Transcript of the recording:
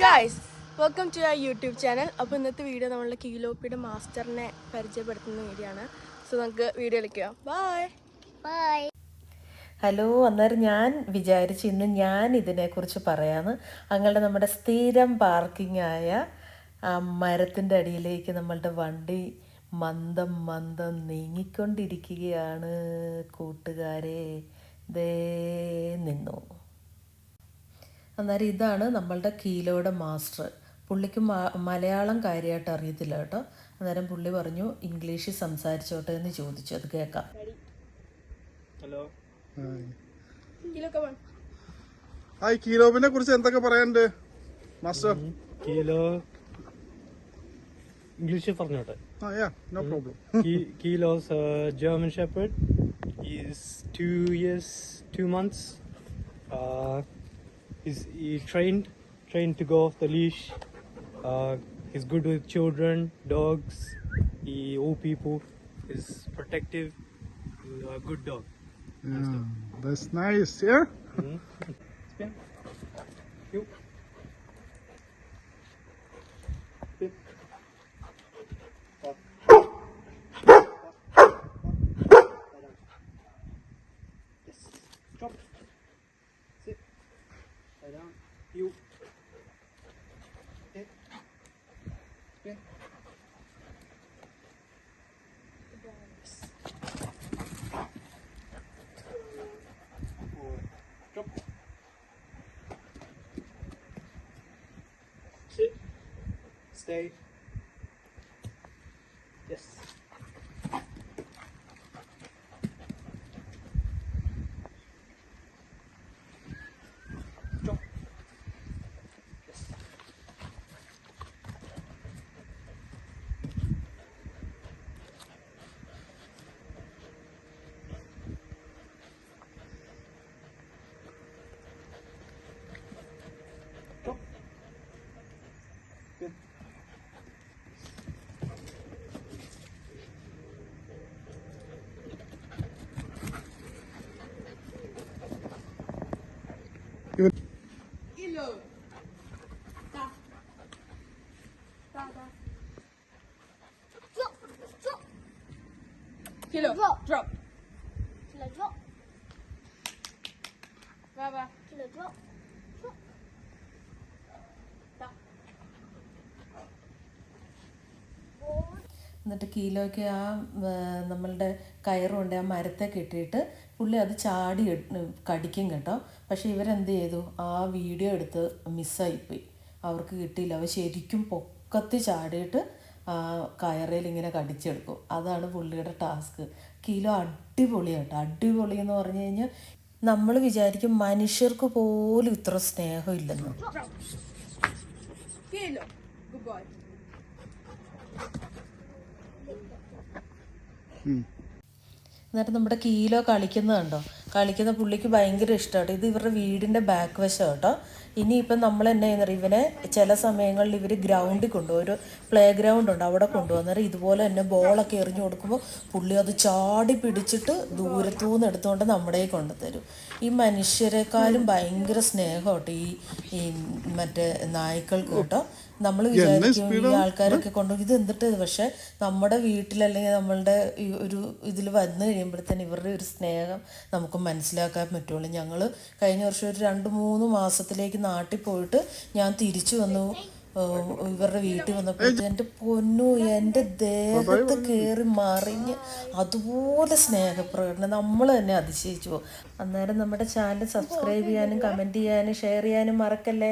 Guys welcome to uh YouTube channel അപ്പോൾ ഇന്നത്തെ video നമ്മളുടെ കീലോപ്പിയുടെ മാസ്റ്ററിനെ പരിചയപ്പെടുത്തുന്ന വീഡിയോ ആണ്. സോ നമുക്ക് വീഡിയോ കളിക്കാം ബായ് ബായ് ഹലോ അന്നേരം ഞാൻ വിചാരിച്ചു ഇന്ന് ഞാൻ ഇതിനെക്കുറിച്ച് പറയാമെന്ന് അങ്ങനെ നമ്മുടെ സ്ഥിരം പാർക്കിംഗ് ആയ ആ മരത്തിന്റെ അടിയിലേക്ക് നമ്മളുടെ വണ്ടി മന്ദം മന്ദം നീങ്ങിക്കൊണ്ടിരിക്കുകയാണ് കൂട്ടുകാരെ. ദേ നിന്നു. അന്നേരം ഇതാണ് നമ്മളുടെ കീലോയുടെ മാസ്റ്റർ. പുള്ളിക്ക് മലയാളം കാര്യമായിട്ട് അറിയത്തില്ല കേട്ടോ. അന്നേരം പുള്ളി പറഞ്ഞു ഇംഗ്ലീഷിൽ സംസാരിച്ചോട്ടെ എന്ന് ചോദിച്ചു. അത് കേൾക്കാം. കീലോ കമൺ ഹായ്. കീലോബിനെ കുറിച്ച് എന്തൊക്കെ പറയാനുണ്ട്? മാസ്റ്റർ. കീലോ. ഇംഗ്ലീഷിൽ പറഞ്ഞോട്ടെ. ആ yeah no problem Kilo's German shepherd is two years two months he's, he's trained, trained to go off the leash. Uh, he's good with children, dogs, he, all people. He's protective, he's a good dog. Yeah, that's nice, yeah? Mm -hmm. I don't. You. Hit. Hit. Jump. Sit. Stay. Yes. Kilo Drop. Drop Kilo drop. വാ വാ Kilo drop. Drop. എന്നിട്ട് കീലോയ്ക്ക് ആ നമ്മളുടെ കയറുണ്ട് ആ മരത്തെ കെട്ടിയിട്ട് പുള്ളി അത് ചാടി കടിക്കും കേട്ടോ പക്ഷെ ഇവരെന്ത് ചെയ്തു ആ വീഡിയോ എടുത്ത് മിസ്സായിപ്പോയി അവർക്ക് കിട്ടിയില്ല അവർ ശരിക്കും പൊക്കത്തി ചാടിയിട്ട് ആ കയറിൽ ഇങ്ങനെ കടിച്ചെടുക്കും. അതാണ് പുള്ളിയുടെ ടാസ്ക്. കിലോ അടിപൊളിയാട്ടോ അടിപൊളി എന്ന് പറഞ്ഞു കഴിഞ്ഞാൽ നമ്മൾ വിചാരിക്കും മനുഷ്യർക്ക് പോലും ഇത്ര സ്നേഹമില്ലെന്ന് എന്നിട്ട് നമ്മുടെ കീലോ കളിക്കുന്നത് കണ്ടോ? കളിക്കുന്ന പുള്ളിക്ക് ഭയങ്കര ഇഷ്ടമാണ് ഇത് ഇവരുടെ വീടിന്റെ ബാക്ക് വശം കേട്ടോ ഇനിയിപ്പം നമ്മൾ എന്നെ ചെയ്യുന്നത്? ഇവനെ ചില സമയങ്ങളിൽ ഇവർ ഗ്രൗണ്ടിൽ കൊണ്ടുപോകും ഒരു പ്ലേ ഗ്രൗണ്ട് ഉണ്ട് അവിടെ കൊണ്ടുപോകുന്നേരം ഇതുപോലെ തന്നെ ബോളൊക്കെ എറിഞ്ഞു കൊടുക്കുമ്പോൾ പുള്ളി അത് ചാടി പിടിച്ചിട്ട് ദൂരത്തു നിന്ന് എടുത്തുകൊണ്ട് നമ്മുടെ കൊണ്ടുതരും ഈ മനുഷ്യരെക്കാളും ഭയങ്കര സ്നേഹം കേട്ടോ ഈ ഈ മറ്റേ നായ്ക്കൾക്ക് കേട്ടോ. നമ്മൾ വിചാരിക്കും ഈ ആൾക്കാരൊക്കെ കൊണ്ടുപോയി ഇത് എന്നിട്ട് പക്ഷെ നമ്മുടെ വീട്ടിൽ അല്ലെങ്കിൽ നമ്മളുടെ ഒരു ഇതിൽ വന്നു കഴിയുമ്പോഴത്തേന് ഇവരുടെ ഒരു സ്നേഹം നമുക്ക് മനസ്സിലാക്കാൻ പറ്റുള്ളൂ. ഞങ്ങൾ കഴിഞ്ഞ വർഷം ഒരു രണ്ട് മൂന്ന് മാസത്തിലേക്ക് നാട്ടിൽ പോയിട്ട് ഞാൻ തിരിച്ചു വന്നു. ഇവരുടെ വീട്ടിൽ വന്നപ്പോൾ എന്റെ പൊന്നു എന്റെ ദേഹത്ത് കയറി മറിഞ്ഞ് അതുപോലെ സ്നേഹപ്രകടനം. നമ്മൾ തന്നെ അതിശയിച്ചു പോകും. അന്നേരം നമ്മുടെ ചാനൽ സബ്സ്ക്രൈബ് ചെയ്യാനും കമന്റ് ചെയ്യാനും ഷെയർ ചെയ്യാനും മറക്കല്ലേ?